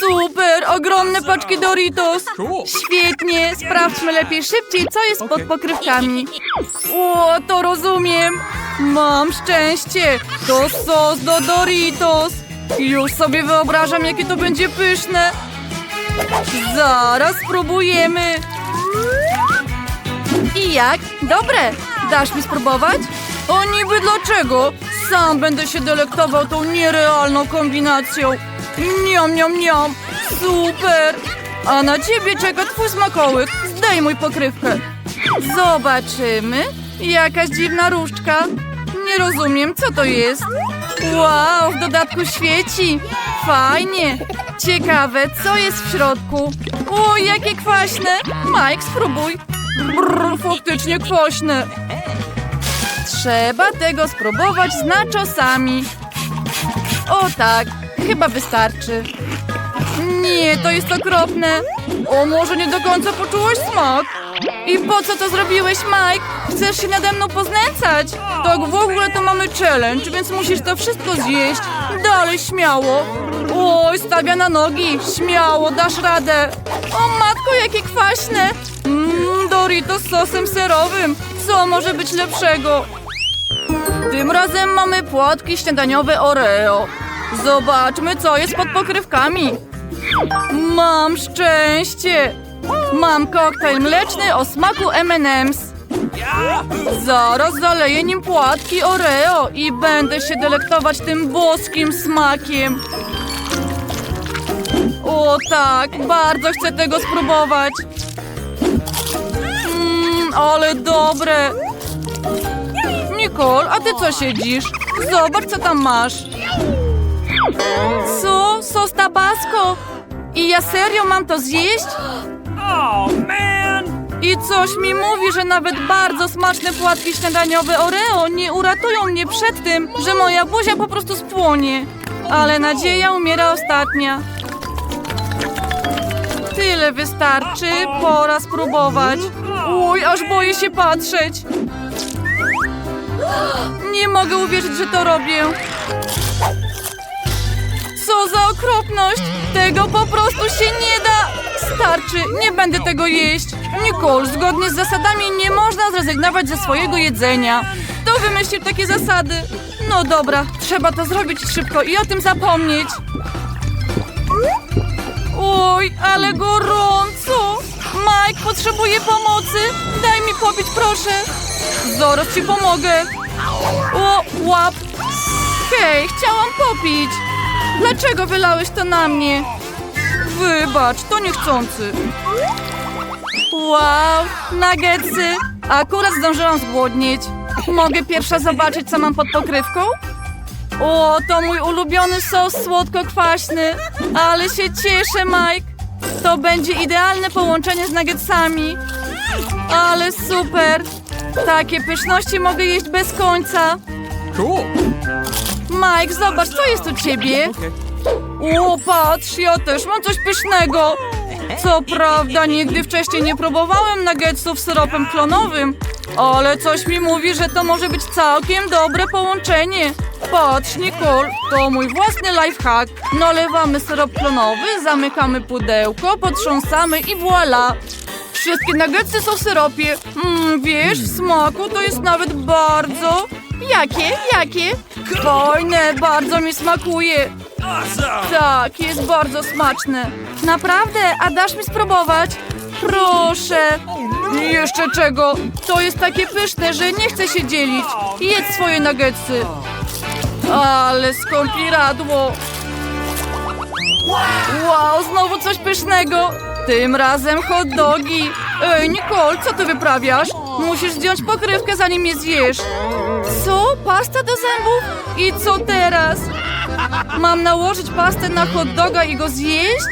Super, ogromne paczki Doritos. Świetnie, sprawdźmy lepiej szybciej, co jest pod pokrywkami. O, to rozumiem. Mam szczęście. To sos do Doritos. Już sobie wyobrażam, jakie to będzie pyszne. Zaraz spróbujemy. I jak? Dobre. Dasz mi spróbować? O niby dlaczego? Sam będę się delektował tą nierealną kombinacją. Niam, niam, niam. Super. A na ciebie czeka twój smakołyk. Zdejmuj pokrywkę. Zobaczymy. Jakaś dziwna różdżka. Nie rozumiem, co to jest. Wow, w dodatku świeci. Fajnie. Ciekawe, co jest w środku. O, jakie kwaśne. Mike, spróbuj. Brrr, faktycznie kwaśne. Trzeba tego spróbować z naczosami. O tak, chyba wystarczy. Nie, to jest okropne. O, może nie do końca poczułeś smak? I po co to zrobiłeś, Mike? Chcesz się nade mną poznęcać? Tak w ogóle to mamy challenge, więc musisz to wszystko zjeść. Dalej, śmiało. Oj, stawia na nogi. Śmiało, dasz radę. O matko, jakie kwaśne. Mmm, Doritos z sosem serowym. Co może być lepszego? Tym razem mamy płatki śniadaniowe Oreo. Zobaczmy, co jest pod pokrywkami. Mam szczęście! Mam koktajl mleczny o smaku M&M's. Zaraz zaleję nim płatki Oreo i będę się delektować tym boskim smakiem. O tak, bardzo chcę tego spróbować. Mmm, ale dobre. Nicole, a ty co siedzisz? Zobacz, co tam masz. Co? Sos tabasco? I ja serio mam to zjeść? Oh, man! I coś mi mówi, że nawet bardzo smaczne płatki śniadaniowe Oreo nie uratują mnie przed tym, że moja buzia po prostu spłonie. Ale nadzieja umiera ostatnia. Tyle wystarczy, pora spróbować. Uj, aż boję się patrzeć. Nie mogę uwierzyć, że to robię. Co za okropność! Tego po prostu się nie da! Starczy, nie będę tego jeść. Nicole, zgodnie z zasadami nie można zrezygnować ze swojego jedzenia. Kto wymyślił takie zasady? No dobra, trzeba to zrobić szybko i o tym zapomnieć. Oj, ale gorąco! Mike potrzebuje pomocy! Daj mi popić, proszę! Zaraz ci pomogę! O, łap! Hej, chciałam popić! Dlaczego wylałeś to na mnie? Wybacz, to niechcący. Wow, nuggetsy! Akurat zdążyłam zgłodnieć. Mogę pierwsza zobaczyć, co mam pod pokrywką? O, to mój ulubiony sos słodko-kwaśny. Ale się cieszę, Mike. To będzie idealne połączenie z nuggetsami. Ale super. Takie pyszności mogę jeść bez końca. Cool. Mike, zobacz, co jest u ciebie. O, patrz, ja też mam coś pysznego. Co prawda, nigdy wcześniej nie próbowałem nuggetsów z syropem klonowym, ale coś mi mówi, że to może być całkiem dobre połączenie. Patrz, Nicole, to mój własny lifehack. Nalewamy syrop klonowy, zamykamy pudełko, potrząsamy i voilà. Wszystkie nuggetsy są w syropie. Mm, wiesz, w smaku to jest nawet bardzo... Jakie? Jakie? Fajne, bardzo mi smakuje. Tak, jest bardzo smaczne. Naprawdę, a dasz mi spróbować? Proszę. I Jeszcze czego? To jest takie pyszne, że nie chcę się dzielić. Jedz swoje nuggetsy. Ale skąpiradło. Wow, znowu coś pysznego. Tym razem hot dogi. Ej, Nicole, co ty wyprawiasz? Musisz zdjąć pokrywkę, zanim je zjesz. Co? Pasta do zębów? I co teraz? Mam nałożyć pastę na hot doga i go zjeść?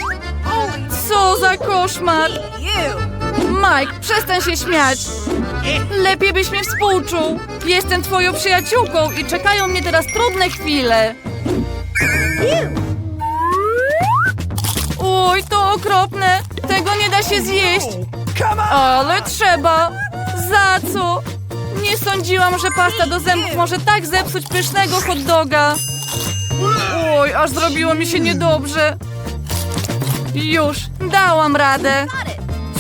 Co za koszmar! Mike, przestań się śmiać. Lepiej byś mi współczuł. Jestem twoją przyjaciółką i czekają mnie teraz trudne chwile. Oj, to okropne. Tego nie da się zjeść. Ale trzeba. Za co? Nie sądziłam, że pasta do zębów może tak zepsuć pysznego hot doga. Oj, aż zrobiło mi się niedobrze. Już, dałam radę.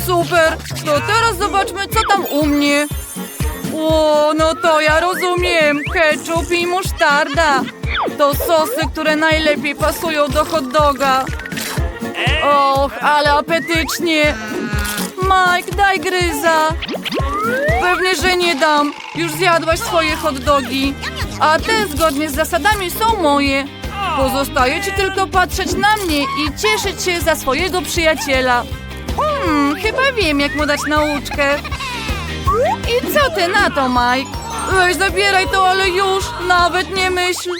Super, to teraz zobaczmy, co tam u mnie. O, no to ja rozumiem. Ketchup i musztarda. To sosy, które najlepiej pasują do hot doga. Och, ale apetycznie. Mike, daj gryza. Pewnie, że nie dam. Już zjadłaś swoje hot dogi. A te zgodnie z zasadami są moje. Pozostaje ci tylko patrzeć na mnie i cieszyć się za swojego przyjaciela. Hmm, chyba wiem, jak mu dać nauczkę. I co ty na to, Mike? Weź, zabieraj to, ale już, nawet nie myśl.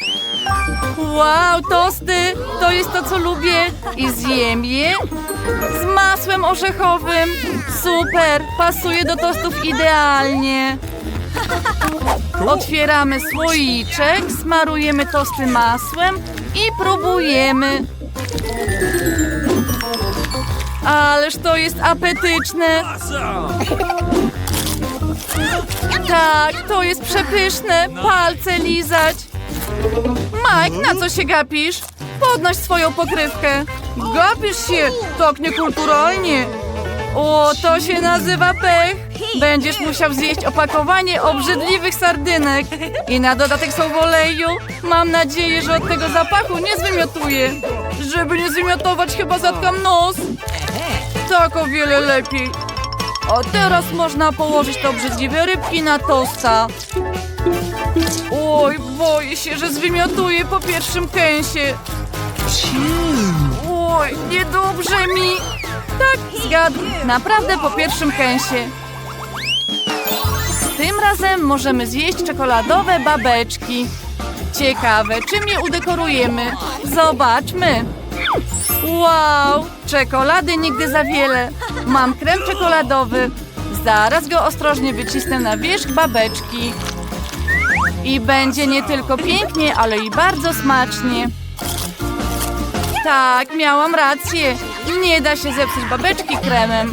Wow, tosty, to jest to, co lubię. I zjem je masłem orzechowym. Super, pasuje do tostów idealnie. Otwieramy słoiczek, smarujemy tosty masłem i próbujemy. Ależ to jest apetyczne. Tak, to jest przepyszne. Palce lizać. Mike, na co się gapisz? Podnoś swoją pokrywkę. Gapisz się tak niekulturalnie. O, to się nazywa pech. Będziesz musiał zjeść opakowanie obrzydliwych sardynek. I na dodatek są w oleju. Mam nadzieję, że od tego zapachu nie zwymiotuje. Żeby nie zwymiotować, chyba zatkam nos. Tak o wiele lepiej. A teraz można położyć te obrzydliwe rybki na tosta. Oj, boję się, że zwymiotuję po pierwszym kęsie. Oj, niedobrze mi. Tak, zgadł. Naprawdę po pierwszym kęsie. Tym razem możemy zjeść czekoladowe babeczki. Ciekawe, czym je udekorujemy? Zobaczmy. Wow, czekolady nigdy za wiele. Mam krem czekoladowy. Zaraz go ostrożnie wycisnę na wierzch babeczki. I będzie nie tylko pięknie, ale i bardzo smacznie. Tak, miałam rację. Nie da się zepsuć babeczki kremem.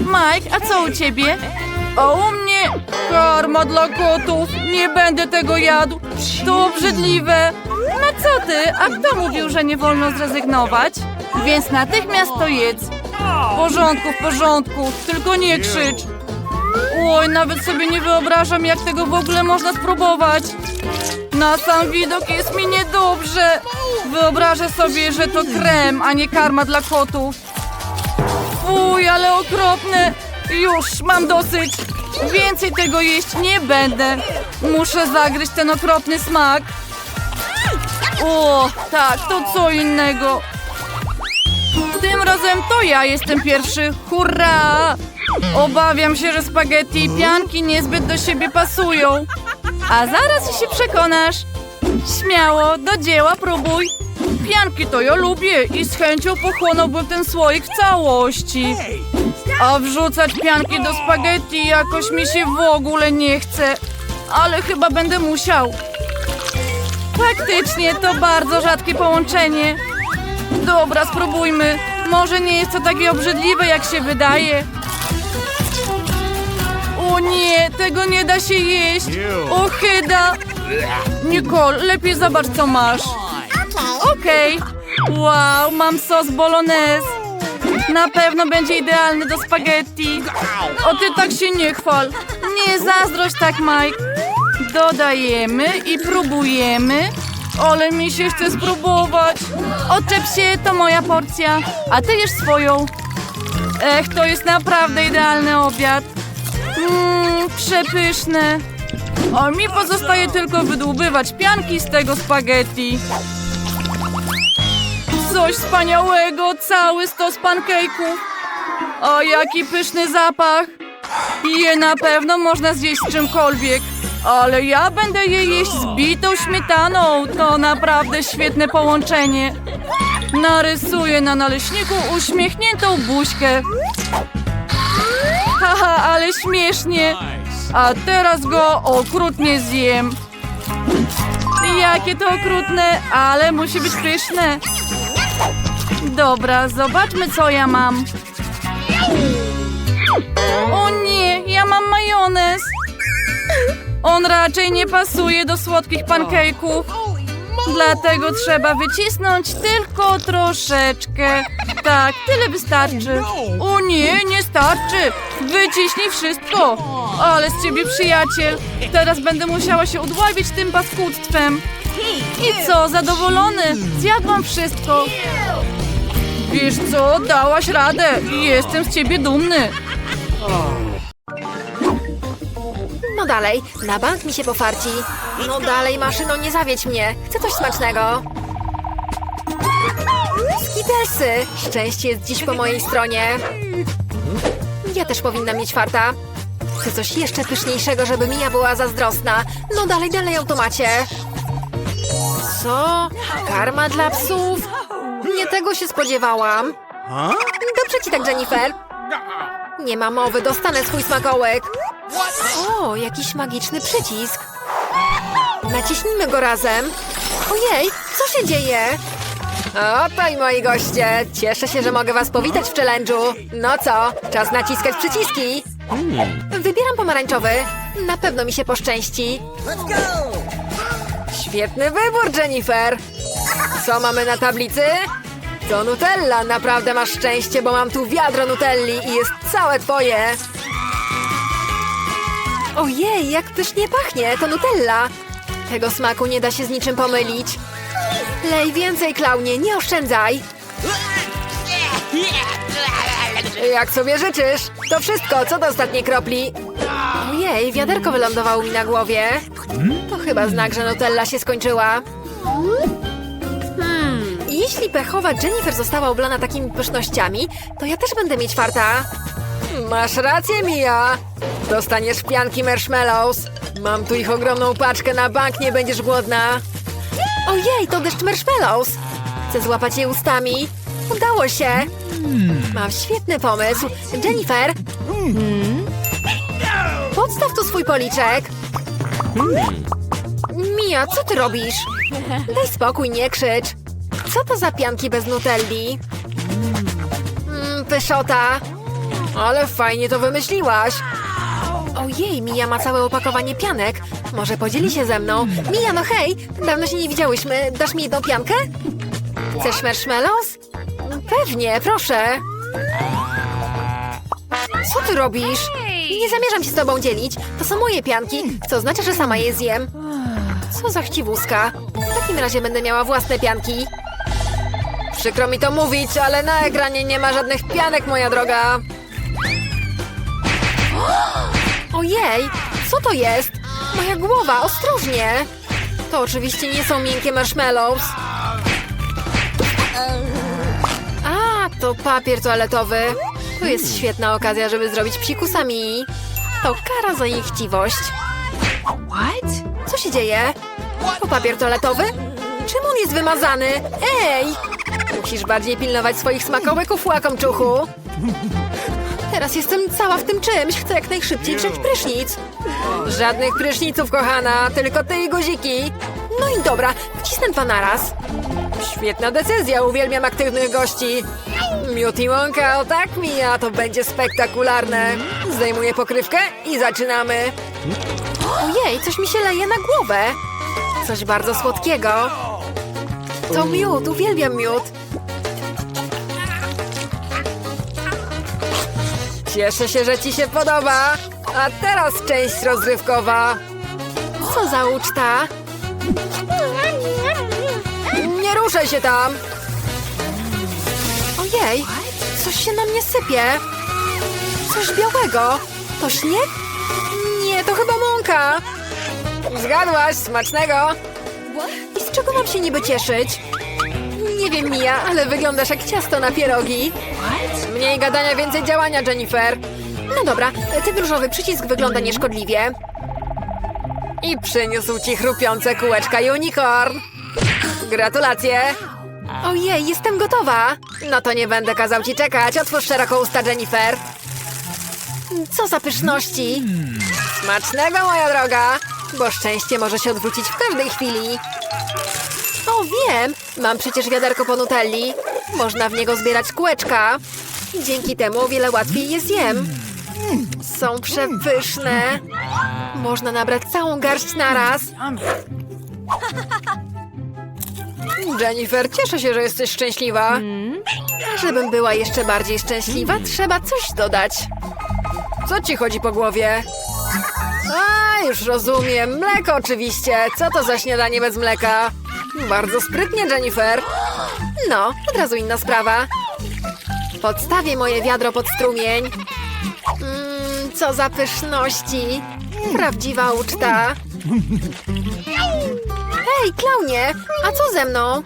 Mike, a co u ciebie? A u mnie karma dla kotów. Nie będę tego jadł. To obrzydliwe. No co ty? A kto mówił, że nie wolno zrezygnować? Więc natychmiast to jedz. W porządku, w porządku. Tylko nie krzycz. Oj, nawet sobie nie wyobrażam, jak tego w ogóle można spróbować. Na sam widok jest mi niedobrze. Wyobrażę sobie, że to krem, a nie karma dla kotów. Fuj, ale okropne. Już, mam dosyć. Więcej tego jeść nie będę. Muszę zagryźć ten okropny smak. O, tak, to co innego. Tym razem to ja jestem pierwszy. Hurra! Obawiam się, że spaghetti i pianki niezbyt do siebie pasują. A zaraz się przekonasz. Śmiało, do dzieła próbuj. Pianki to ja lubię i z chęcią pochłonąłbym ten słoik w całości. A wrzucać pianki do spaghetti jakoś mi się w ogóle nie chce. Ale chyba będę musiał. Faktycznie to bardzo rzadkie połączenie. Dobra, spróbujmy. Może nie jest to takie obrzydliwe, jak się wydaje. O nie, tego nie da się jeść. Ochyda. Nicole, lepiej zobacz, co masz. Okej. Wow, mam sos bolognese. Na pewno będzie idealny do spaghetti. O, ty tak się nie chwal. Nie zazdrość tak, Mike. Dodajemy i próbujemy. Ale mi się chce spróbować. Odczep się, to moja porcja. A ty jesz swoją. Ech, to jest naprawdę idealny obiad. Mmm, przepyszne. A mi pozostaje tylko wydłubywać pianki z tego spaghetti. Coś wspaniałego, cały stos pancake'ów. O, jaki pyszny zapach. Je na pewno można zjeść z czymkolwiek. Ale ja będę je jeść z bitą śmietaną. To naprawdę świetne połączenie. Narysuję na naleśniku uśmiechniętą buźkę. Haha, ale śmiesznie. A teraz go okrutnie zjem. Jakie to okrutne, ale musi być pyszne. Dobra, zobaczmy co ja mam. O nie, ja mam majonez. On raczej nie pasuje do słodkich pancake'ów. Dlatego trzeba wycisnąć tylko troszeczkę. Tak, tyle wystarczy. O nie, nie starczy. Wyciśnij wszystko. Ale z ciebie przyjaciel. Teraz będę musiała się udławić tym paskudztwem. I co, zadowolony? Zjadłam wszystko. Wiesz co, dałaś radę. Jestem z ciebie dumny. No dalej, na bank mi się pofarci. No dalej, maszyno, nie zawiedź mnie. Chcę coś smacznego. Skitelsy! Szczęście jest dziś po mojej stronie. Ja też powinna mieć farta. Chcę coś jeszcze pyszniejszego, żeby Mia była zazdrosna. No dalej, dalej, automacie. Co? Karma dla psów? Nie tego się spodziewałam. Dobrze ci tak, Jennifer. Nie ma mowy, dostanę swój smakołek. O, jakiś magiczny przycisk. Naciśnijmy go razem. Ojej, co się dzieje? Oto i moi goście. Cieszę się, że mogę was powitać w challenge'u. No co, czas naciskać przyciski. Wybieram pomarańczowy. Na pewno mi się poszczęści. Świetny wybór, Jennifer. Co mamy na tablicy? To Nutella. Naprawdę masz szczęście, bo mam tu wiadro Nutelli i jest całe twoje. Ojej, jak pysznie pachnie, to Nutella. Tego smaku nie da się z niczym pomylić. Lej więcej, klaunie, nie oszczędzaj. Jak sobie życzysz? To wszystko, co do ostatniej kropli. Ojej, wiaderko wylądowało mi na głowie. To chyba znak, że Nutella się skończyła. Hmm, jeśli pechowa Jennifer została oblana takimi pysznościami, to ja też będę mieć farta. Masz rację, Mia. Dostaniesz pianki marshmallows. Mam tu ich ogromną paczkę, na bank nie będziesz głodna. Ojej, to deszcz marshmallows. Chcę złapać je ustami. Udało się. Mam świetny pomysł. Jennifer. Podstaw tu swój policzek. Mia, co ty robisz? Daj spokój, nie krzycz. Co to za pianki bez nutelli? Mm, pyszota. Ale fajnie to wymyśliłaś. Ojej, Mija ma całe opakowanie pianek. Może podzieli się ze mną? Mija, no hej! Dawno się nie widziałyśmy. Dasz mi jedną piankę? Chcesz marshmallows? Pewnie, proszę. Co ty robisz? Nie zamierzam się z tobą dzielić. To są moje pianki, co oznacza, że sama je zjem. Co za chciwuska. W takim razie będę miała własne pianki. Przykro mi to mówić, ale na ekranie nie ma żadnych pianek, moja droga. Ojej, co to jest? Moja głowa, ostrożnie! To oczywiście nie są miękkie marshmallows. A, to papier toaletowy. To jest świetna okazja, żeby zrobić psikusami. To kara za jej chciwość. What? Co się dzieje? To papier toaletowy? Czemu on jest wymazany? Ej! Musisz bardziej pilnować swoich smakołek, łakomczuchu. Teraz jestem cała w tym czymś. Chcę jak najszybciej wziąć prysznic. Żadnych pryszniców, kochana. Tylko ty i guziki. No i dobra, wcisnę dwa naraz. Świetna decyzja, uwielbiam aktywnych gości. Miód i łąka, o tak mija, to będzie spektakularne. Zdejmuję pokrywkę i zaczynamy. Ojej, coś mi się leje na głowę. Coś bardzo słodkiego. To miód, uwielbiam miód. Cieszę się, że ci się podoba. A teraz część rozrywkowa. Co za uczta? Nie ruszaj się tam! Ojej, coś się na mnie sypie. Coś białego. To śnieg? Nie, to chyba mąka. Zgadłaś, smacznego. I z czego mam się niby cieszyć? Nie wiem, Mia, ale wyglądasz jak ciasto na pierogi. Mniej gadania, więcej działania, Jennifer. No dobra, ten różowy przycisk wygląda nieszkodliwie. I przyniósł ci chrupiące kółeczka unicorn. Gratulacje. Ojej, jestem gotowa. No to nie będę kazał ci czekać. Otwórz szeroko usta, Jennifer. Co za pyszności. Smacznego, moja droga. Bo szczęście może się odwrócić w każdej chwili. O, wiem! Mam przecież wiaderko po nutelli. Można w niego zbierać kółeczka. Dzięki temu o wiele łatwiej je zjem. Są przepyszne. Można nabrać całą garść naraz. Jennifer, cieszę się, że jesteś szczęśliwa. A żebym była jeszcze bardziej szczęśliwa, trzeba coś dodać. Co ci chodzi po głowie? A, już rozumiem. Mleko oczywiście. Co to za śniadanie bez mleka? Bardzo sprytnie, Jennifer. No, od razu inna sprawa. Podstawię moje wiadro pod strumień. Mmm, co za pyszności. Prawdziwa uczta. Hej, klaunie, a co ze mną?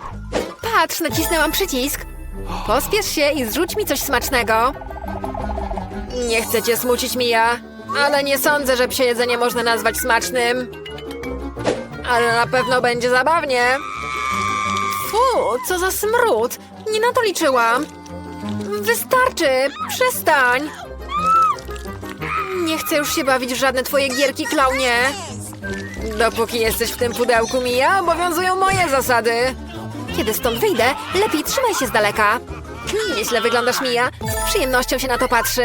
Patrz, nacisnęłam przycisk. Pospiesz się i zrzuć mi coś smacznego. Nie chcę cię smucić, Mija, ale nie sądzę, że psie jedzenie można nazwać smacznym. Ale na pewno będzie zabawnie. Fu, co za smród. Nie na to liczyłam. Wystarczy, przestań. Nie chcę już się bawić w żadne twoje gierki, klaunie. Dopóki jesteś w tym pudełku, Mija, obowiązują moje zasady. Kiedy stąd wyjdę, lepiej trzymaj się z daleka. Nieźle wyglądasz, Mija. Z przyjemnością się na to patrzy.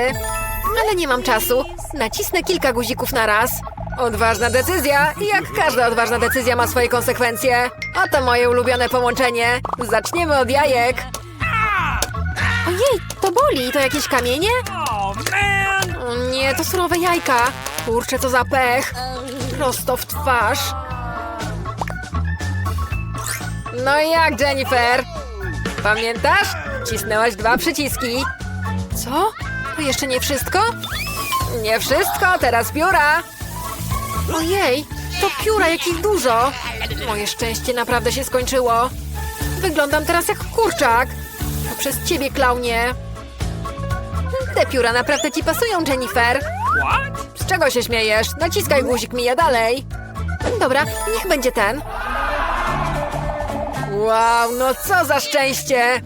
Ale nie mam czasu. Nacisnę kilka guzików na raz. Odważna decyzja. Jak każda odważna decyzja ma swoje konsekwencje. Oto moje ulubione połączenie. Zaczniemy od jajek. Ojej, to boli. To jakieś kamienie? Nie, to surowe jajka. Kurczę, co za pech. Prosto w twarz. No i jak, Jennifer? Pamiętasz? Cisnęłaś dwa przyciski. Co? To jeszcze nie wszystko? Nie wszystko, teraz pióra. Ojej, to pióra, jakich dużo. Moje szczęście naprawdę się skończyło. Wyglądam teraz jak kurczak. To przez ciebie, klaunie. Te pióra naprawdę ci pasują, Jennifer. Z czego się śmiejesz? Naciskaj guzik, mija dalej. Dobra, niech będzie ten. Wow, no co za szczęście!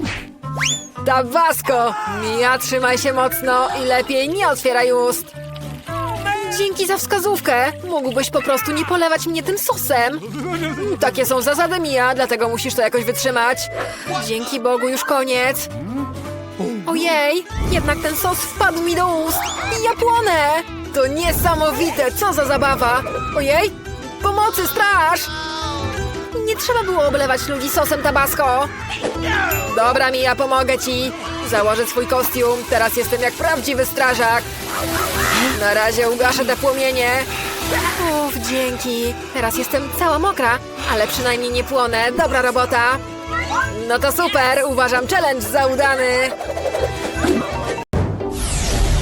Tabasco! Mija, trzymaj się mocno i lepiej nie otwieraj ust. Dzięki za wskazówkę. Mógłbyś po prostu nie polewać mnie tym sosem. Takie są zasady, Mija, dlatego musisz to jakoś wytrzymać. Dzięki Bogu, już koniec. Ojej, jednak ten sos wpadł mi do ust i ja płonę! To niesamowite, co za zabawa! Ojej, pomocy, straż! Nie trzeba było oblewać ludzi sosem tabasco. Dobra, Mija, pomogę ci. Założę swój kostium, teraz jestem jak prawdziwy strażak. Na razie ugaszę te płomienie. Uff, dzięki. Teraz jestem cała mokra, ale przynajmniej nie płonę. Dobra robota. No to super, uważam challenge za udany.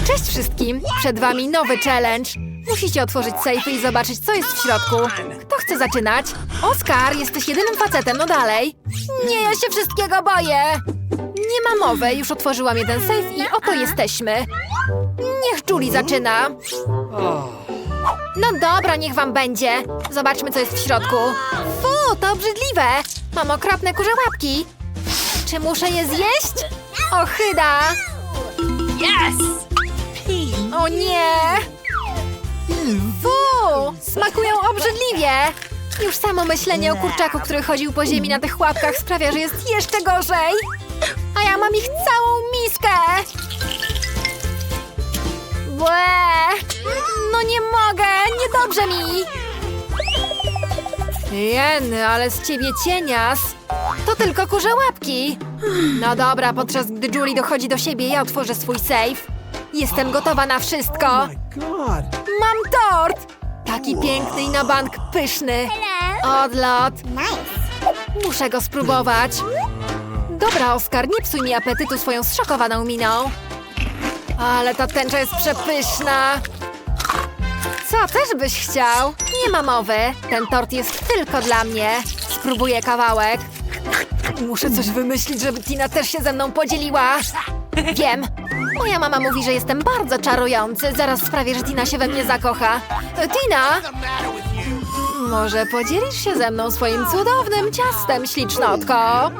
Cześć wszystkim, przed wami nowy challenge. Musicie otworzyć sejfy i zobaczyć, co jest w środku. Kto chce zaczynać? Oskar, jesteś jedynym facetem, no dalej. Nie, ja się wszystkiego boję. Nie ma mowy, już otworzyłam jeden sejf i oto jesteśmy. Niech Julie zaczyna. No dobra, niech wam będzie. Zobaczmy, co jest w środku. Fu, to obrzydliwe. Mam okropne kurze łapki. Czy muszę je zjeść? Ochyda. O nie! Fu! Smakują obrzydliwie! Już samo myślenie o kurczaku, który chodził po ziemi na tych łapkach sprawia, że jest jeszcze gorzej! A ja mam ich całą miskę! Błe! No nie mogę! Niedobrze mi! Jeny, ale z ciebie cienias! To tylko kurze łapki! No dobra, podczas gdy Julie dochodzi do siebie, ja otworzę swój safe. Jestem gotowa na wszystko! God. Mam tort! Taki piękny i na bank pyszny. Odlot. Muszę go spróbować. Dobra, Oskar, nie psuj mi apetytu swoją zszokowaną miną. Ale ta tęcza jest przepyszna. Co, też byś chciał? Nie ma mowy. Ten tort jest tylko dla mnie. Spróbuję kawałek. Muszę coś wymyślić, żeby Tina też się ze mną podzieliła. Wiem. Moja mama mówi, że jestem bardzo czarujący. Zaraz sprawię, że Tina się we mnie zakocha. E, Tina! Może podzielisz się ze mną swoim cudownym ciastem, ślicznotko?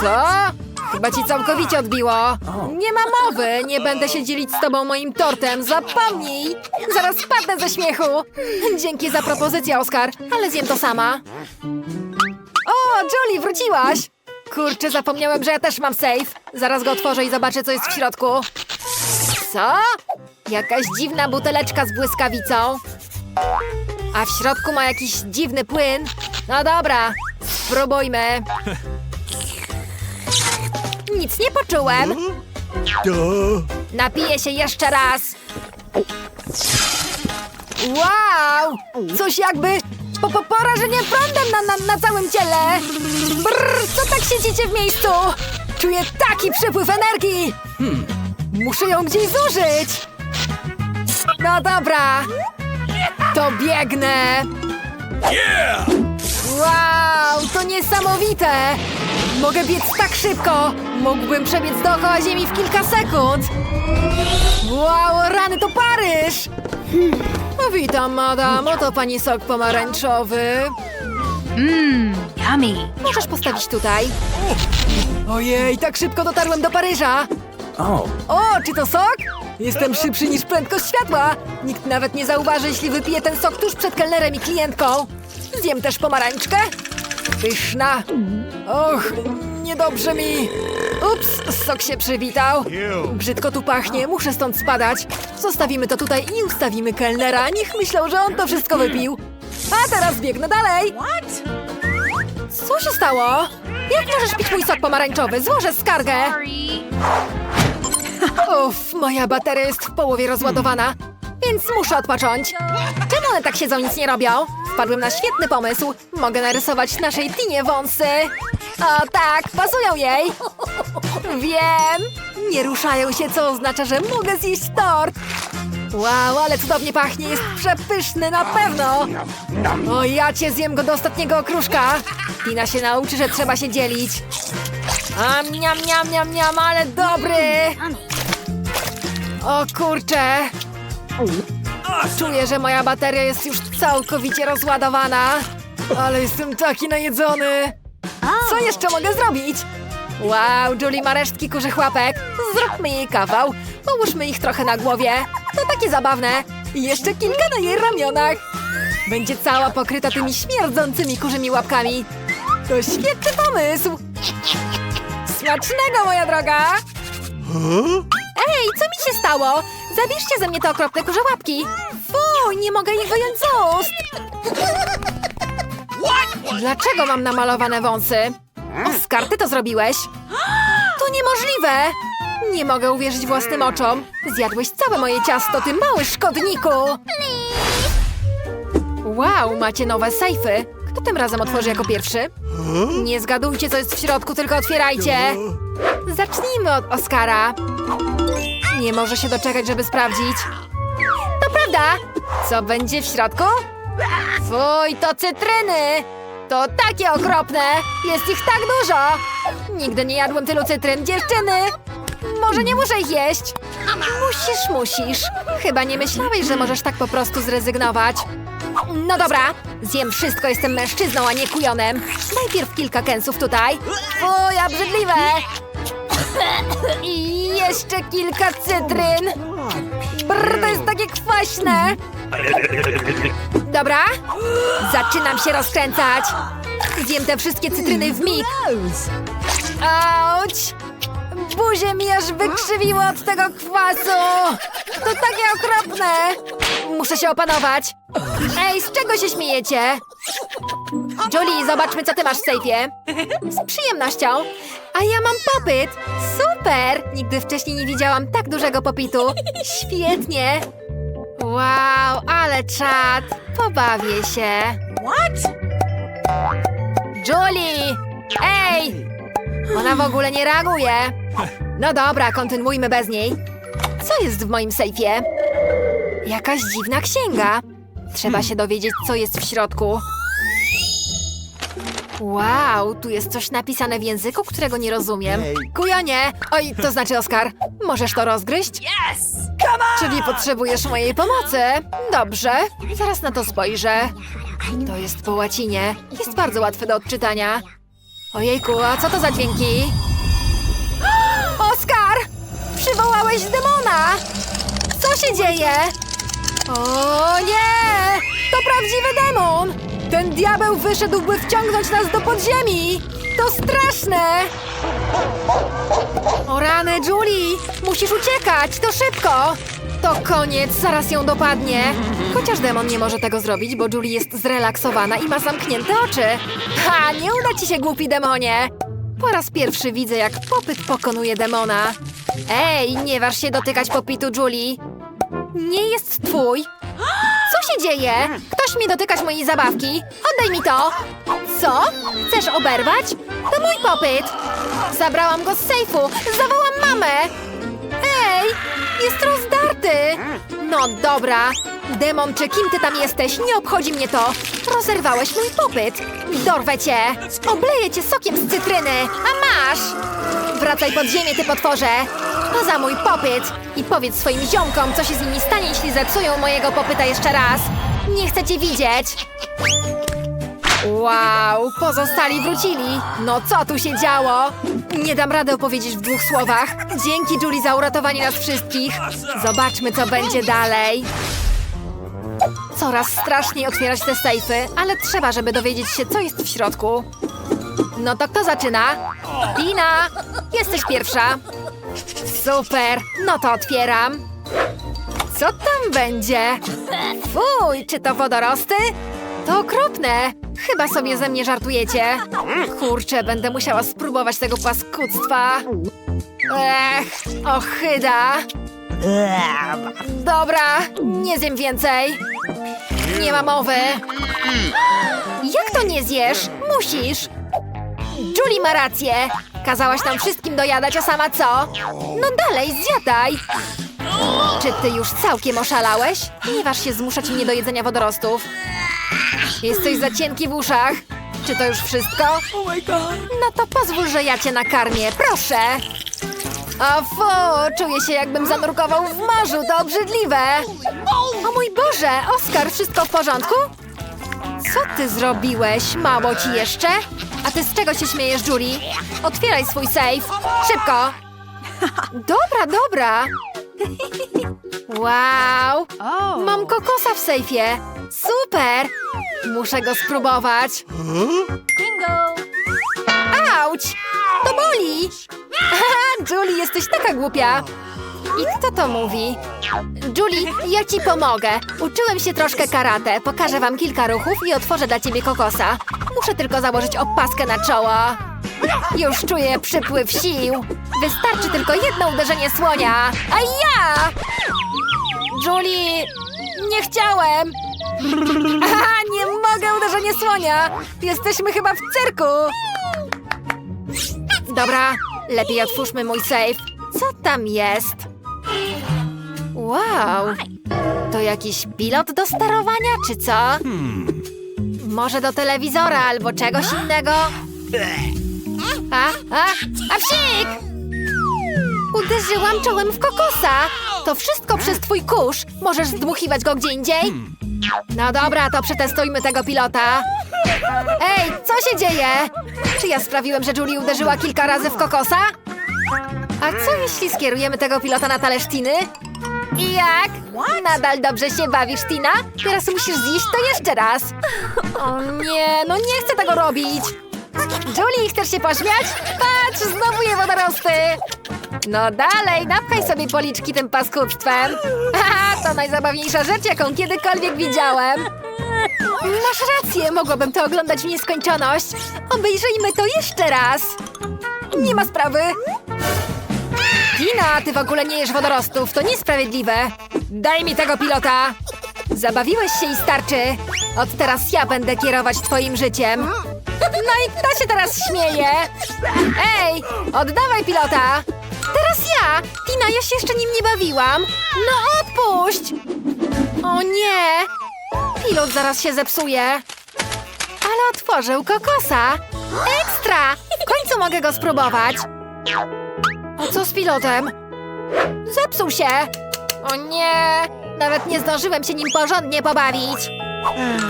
Co? Chyba ci całkowicie odbiło. Nie ma mowy. Nie będę się dzielić z tobą moim tortem. Zapomnij. Zaraz spadnę ze śmiechu. Dzięki za propozycję, Oskar, ale zjem to sama. O, Julie, wróciłaś! Kurczę, zapomniałem, że ja też mam safe. Zaraz go otworzę i zobaczę, co jest w środku. Co? Jakaś dziwna buteleczka z błyskawicą. A w środku ma jakiś dziwny płyn. No dobra, spróbujmy. Nic nie poczułem. Napiję się jeszcze raz. Wow! Coś jakby po, po porażenie prądem na, na, na całym ciele. Brrr, co tak siedzicie w miejscu? Czuję taki przepływ energii. Muszę ją gdzieś zużyć. No dobra. To biegnę. Yeah! Wow, to niesamowite! Mogę biec tak szybko! Mógłbym przebiec dookoła Ziemi w kilka sekund! Wow, rany to Paryż! Witam, madam. Oto pani sok pomarańczowy. Mmm, yummy. Możesz postawić tutaj. Ojej, tak szybko dotarłem do Paryża! Oh. O, czy to sok? Jestem szybszy niż prędkość światła. Nikt nawet nie zauważy, jeśli wypiję ten sok tuż przed kelnerem i klientką. Zjem też pomarańczkę. Pyszna. Och, niedobrze mi. Ups, sok się przywitał. Brzydko tu pachnie, muszę stąd spadać. Zostawimy to tutaj i ustawimy kelnera. Niech myślał, że on to wszystko wypił. A teraz biegnę dalej. Co się stało? Jak możesz pić mój sok pomarańczowy? Złożę skargę. Uff, moja bateria jest w połowie rozładowana, więc muszę odpocząć. Czemu one tak siedzą, nic nie robią? Wpadłem na świetny pomysł. Mogę narysować naszej Tinie wąsy. O tak, pasują jej. Wiem. Nie ruszają się, co oznacza, że mogę zjeść tort. Wow, ale cudownie pachnie, jest przepyszny na pewno. O, ja cię zjem go do ostatniego okruszka. Tina się nauczy, że trzeba się dzielić. A miam, miam, miam, miam, ale dobry! O kurczę! Czuję, że moja bateria jest już całkowicie rozładowana. Ale jestem taki najedzony. Co jeszcze mogę zrobić? Wow, Julie ma resztki kurzych łapek. Zróbmy jej kawał. Połóżmy ich trochę na głowie. To takie zabawne. I jeszcze kilka na jej ramionach. Będzie cała pokryta tymi śmierdzącymi kurzymi łapkami. To świetny pomysł. Smacznego, moja droga! Ej, co mi się stało? Zabierzcie ze mnie te okropne kurze łapki. Fuj, nie mogę ich wyjąć z ust. Dlaczego mam namalowane wąsy? Oskar, ty to zrobiłeś? To niemożliwe! Nie mogę uwierzyć własnym oczom. Zjadłeś całe moje ciasto, ty mały szkodniku! Wow, macie nowe sejfy. Kto tym razem otworzy jako pierwszy? Nie zgadujcie, co jest w środku, tylko otwierajcie. Zacznijmy od Oskara. Nie może się doczekać, żeby sprawdzić. To prawda! Co będzie w środku? Fuj, to cytryny! To takie okropne! Jest ich tak dużo! Nigdy nie jadłem tylu cytryn, dziewczyny! Może nie muszę ich jeść? Musisz, musisz. Chyba nie myślałeś, że możesz tak po prostu zrezygnować. No dobra, zjem wszystko, jestem mężczyzną, a nie kujonem. Najpierw kilka kęsów tutaj. Fuj, obrzydliwe! I jeszcze kilka cytryn. Brr, to jest takie kwaśne. Dobra, zaczynam się rozkręcać. Zjem te wszystkie cytryny w mig. Auć! Buzię mi aż wykrzywiło od tego kwasu! To takie okropne! Muszę się opanować. Ej, z czego się śmiejecie? Julie, zobaczmy, co ty masz w sejfie. Z przyjemnością. A ja mam popyt. Super! Nigdy wcześniej nie widziałam tak dużego popytu. Świetnie. Wow, ale czad. Pobawię się. What? Julie! Ej! Ona w ogóle nie reaguje. No dobra, kontynuujmy bez niej. Co jest w moim sejfie? Jakaś dziwna księga. Trzeba się dowiedzieć, co jest w środku. Wow, tu jest coś napisane w języku, którego nie rozumiem. Kujonie! Oj, to znaczy Oskar, możesz to rozgryźć? Yes! Czyli potrzebujesz mojej pomocy? Dobrze, zaraz na to spojrzę. To jest po łacinie. Jest bardzo łatwe do odczytania. Ojejku, a co to za dźwięki? Oskar! Przywołałeś demona! Co się dzieje? O nie! To prawdziwy demon! Ten diabeł wyszedł, by wciągnąć nas do podziemi! To straszne! O rany, Julie! Musisz uciekać! To szybko! To koniec, zaraz ją dopadnie. Chociaż demon nie może tego zrobić, bo Julie jest zrelaksowana i ma zamknięte oczy. Ha, nie uda ci się, głupi demonie. Po raz pierwszy widzę, jak popyt pokonuje demona. Ej, nie waż się dotykać popitu Julie. Nie jest twój. Co się dzieje? Ktoś mi dotykać mojej zabawki. Oddaj mi to. Co? Chcesz oberwać? To mój popyt. Zabrałam go z sejfu. Zawołam mamę. Ej, jest rozdarty. No dobra. Demon, czy kim ty tam jesteś? Nie obchodzi mnie to. Rozerwałeś mój popyt. Dorwę cię. Obleję cię sokiem z cytryny. A masz. Wracaj pod ziemię, ty potworze. To za mój popyt. I powiedz swoim ziomkom, co się z nimi stanie, jeśli zepsują mojego popyta jeszcze raz. Nie chcę cię widzieć. Wow, pozostali wrócili. No co tu się działo? Nie dam rady opowiedzieć w dwóch słowach. Dzięki Julie za uratowanie nas wszystkich. Zobaczmy, co będzie dalej. Coraz straszniej otwierać te sejfy, ale trzeba, żeby dowiedzieć się, co jest w środku. No to kto zaczyna? Dina! Jesteś pierwsza. Super, no to otwieram. Co tam będzie? Fuj, czy to wodorosty? To okropne! Chyba sobie ze mnie żartujecie. Kurczę, będę musiała spróbować tego paskudztwa. Ech, ochyda. Dobra, nie zjem więcej. Nie ma mowy. Jak to nie zjesz? Musisz. Julie ma rację. Kazałaś nam wszystkim dojadać, a sama co? No dalej, zjadaj. Czy ty już całkiem oszalałeś? Nie waż się zmuszać mnie do jedzenia wodorostów. Jesteś za cienki w uszach. Czy to już wszystko? No to pozwól, że ja cię nakarmię, proszę. O fu, czuję się jakbym zanurkował w morzu, to obrzydliwe. O mój Boże, Oskar, wszystko w porządku? Co ty zrobiłeś? Mało ci jeszcze? A ty z czego się śmiejesz, Julie? Otwieraj swój safe. Szybko. Dobra, dobra. Wow. Mam kokosa w sejfie. Super. Muszę go spróbować. Auć! To boli! Julie, jesteś taka głupia. I kto to mówi? Julie, ja ci pomogę. Uczyłem się troszkę karate. Pokażę wam kilka ruchów i otworzę dla ciebie kokosa. Muszę tylko założyć opaskę na czoło. Już czuję przypływ sił. Wystarczy tylko jedno uderzenie słonia. A ja! Julie, nie chciałem. Aha, nie mogę uderzenie słonia. Jesteśmy chyba w cyrku. Dobra, lepiej otwórzmy mój safe. Co tam jest? Wow, to jakiś pilot do sterowania, czy co? Może do telewizora albo czegoś innego? A, a, a psik! Uderzyłam czołem w kokosa. To wszystko przez twój kurz. Możesz zdmuchiwać go gdzie indziej? No dobra, to przetestujmy tego pilota. Ej, co się dzieje? Czy ja sprawiłem, że Julie uderzyła kilka razy w kokosa? A co jeśli skierujemy tego pilota na talerz Tiny? I jak? Nadal dobrze się bawisz, Tina? Teraz musisz zjeść to jeszcze raz. O nie, no nie chcę tego robić. Julie, chcesz się pośmiać? Patrz, znowu je wodorosty. No dalej, napchaj sobie policzki tym paskudztwem. Haha, to najzabawniejsza rzecz, jaką kiedykolwiek widziałem. Masz rację, mogłabym to oglądać w nieskończoność. Obejrzyjmy to jeszcze raz. Nie ma sprawy. Dina, ty w ogóle nie jesz wodorostów, to niesprawiedliwe. Daj mi tego pilota. Zabawiłeś się i starczy. Od teraz ja będę kierować twoim życiem. No i kto się teraz śmieje? Ej, oddawaj pilota. Teraz ja. Tina, ja się jeszcze nim nie bawiłam. No odpuść. O nie. Pilot zaraz się zepsuje. Ale otworzył kokosa. Ekstra! W końcu mogę go spróbować. A co z pilotem? Zepsuł się. O nie! Nawet nie zdążyłem się nim porządnie pobawić.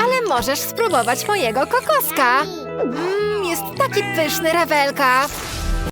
Ale możesz spróbować mojego kokoska. Mmm, jest taki pyszny, rewelka.